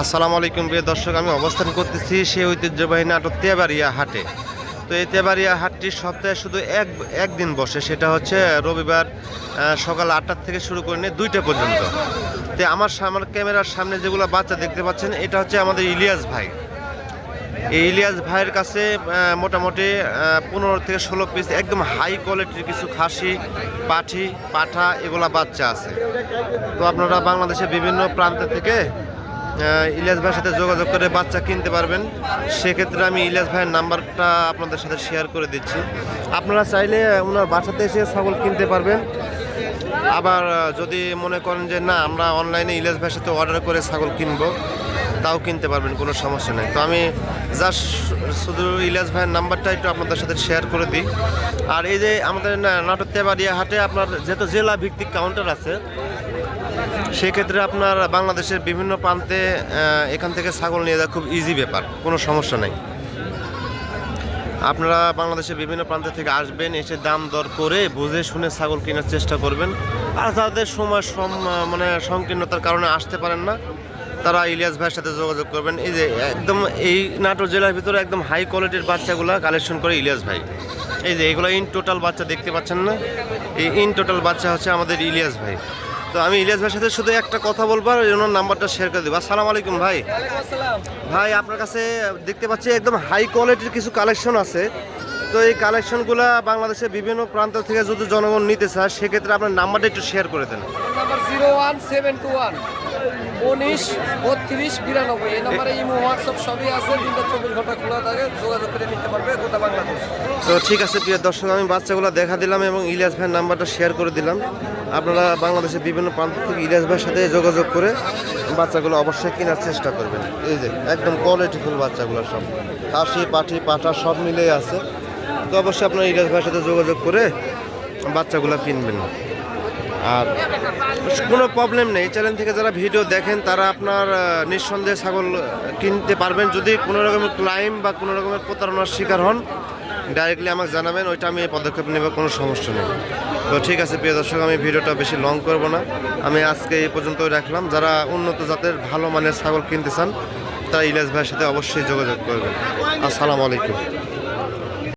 আসসালামু আলাইকুম প্রিয় দর্শক, আমি অবস্থান করতেছি সেই ঐতিহ্যবাহী নাটক তেবাড়িয়া হাটে। তো এই তেবাড়িয়া হাটটি সপ্তাহে শুধু এক, একদিন বসে, সেটা হচ্ছে রবিবার সকাল আটটার থেকে শুরু করে নিয়ে দুইটা পর্যন্ত। তো আমার আমার ক্যামেরার সামনে যেগুলো বাচ্চা দেখতে পাচ্ছেন, এটা হচ্ছে আমাদের ইলিয়াস ভাই। এই ইলিয়াস ভাইয়ের কাছে মোটামুটি পনেরো থেকে ষোলো পিস একদম হাই কোয়ালিটির কিছু খাসি, পাঠি, পাঠা এগুলা বাচ্চা আছে। তো আপনারা বাংলাদেশের বিভিন্ন প্রান্ত থেকে ইলিয়াস ভাইয়ের সাথে যোগাযোগ করে বাচ্চা কিনতে পারবেন। সেক্ষেত্রে আমি ইলিয়াস ভাইয়ের নাম্বারটা আপনাদের সাথে শেয়ার করে দিচ্ছি। আপনারা চাইলে ওনার বাসাতে এসে ছাগল কিনতে পারবেন। আবার যদি মনে করেন যে না, আমরা অনলাইনে ইলিয়াস ভাইয়ের সাথে অর্ডার করে ছাগল কিনবো, তাও কিনতে পারবেন, কোনো সমস্যা নেই। তো আমি জাস্ট শুধু ইলিয়াস ভাইয়ের নাম্বারটা একটু আপনাদের সাথে শেয়ার করে দিই। আর এই যে আমাদের নাটক তেবাড়িয়া হাটে আপনার যেহেতু জেলা ভিত্তিক কাউন্টার আছে সেক্ষেত্রে আপনার বাংলাদেশের বিভিন্ন প্রান্তে এখান থেকে ছাগল নিয়ে যাওয়া খুব ইজি ব্যাপার, কোনো সমস্যা নেই। আপনারা বাংলাদেশের বিভিন্ন প্রান্ত থেকে আসবেন, এসে দাম দর করে বুঝে শুনে ছাগল কেনার চেষ্টা করবেন। আর যাদের সময় সম মানে সংকীর্ণতার কারণে আসতে পারেন না, তারা ইলিয়াস ভাইয়ের সাথে যোগাযোগ করবেন। এই যে একদম এই নাটোর জেলার ভিতরে একদম হাই কোয়ালিটির বাচ্চাগুলো কালেকশন করে ইলিয়াস ভাই। এই যে এগুলো ইন টোটাল বাচ্চা দেখতে পাচ্ছেন না? এই ইন টোটাল বাচ্চা হচ্ছে আমাদের ইলিয়াস ভাই। তো আমি ইলিয়াস ভাইয়ের সাথে শুধু একটা কথা বলব আর ওনার নাম্বারটা শেয়ার করে দেবো। আসসালামু আলাইকুম ভাই। ভাই আপনার কাছে দেখতে পাচ্ছি একদম হাই কোয়ালিটির কিছু কালেকশন আছে। তো এই কালেকশনগুলো বাংলাদেশের বিভিন্ন প্রান্ত থেকে যদি জনগণ নিতে চায় সেক্ষেত্রে আপনার নাম্বারটা একটু শেয়ার করে দেন। Zero one seven two one. উনিশ, বত্রিশ, বিরানব্বই। এই নাম্বারে ইমো, হোয়াটসঅ্যাপ সবই আছে। তিনটা চব্বিশ ঘণ্টা খোলা থাকে, যোগাযোগ করে নিতে পারবে গোটা বাংলাদেশ। তো ঠিক আছে, প্রিয় দর্শক, আমি বাচ্চাগুলো দেখা দিলাম এবং ইলিয়াস ভাইয়ের নাম্বারটা শেয়ার করে দিলাম। আপনারা বাংলাদেশের বিভিন্ন প্রান্ত থেকে ইলিয়াস ভাইয়ের সাথে যোগাযোগ করে বাচ্চাগুলো অবশ্যই কেনার চেষ্টা করবেন। এই যে, একদম কোয়ালিটিফুল বাচ্চাগুলো সব। খাসি পাঠি পাঠা সব মিলেই আছে। তো অবশ্যই আপনারা ইলিয়াস ভাইয়ের সাথে যোগাযোগ করে বাচ্চাগুলো কিনবেন। আর কোনো প্রবলেম নেই। চ্যানেল থেকে যারা ভিডিও দেখেন, তারা আপনার নিঃসন্দেহে ছাগল কিনতে পারবেন। যদি কোনো রকমের ক্লাইম বা কোনো রকমের প্রতারণার শিকার হন ডাইরেক্টলি আমাকে জানাবেন, ওইটা আমি পদক্ষেপ নেব, কোনো সমস্যা নেই। তো ঠিক আছে, প্রিয় দর্শক, আমি ভিডিওটা বেশি লং করব না। আমি আজকে এই পর্যন্ত রাখলাম। যারা উন্নত জাতের ভালো মানের ছাগল কিনতে চান, তারা ইলিয়াস ভাইয়ের সাথে অবশ্যই যোগাযোগ করবেন। আসসালামু আলাইকুম।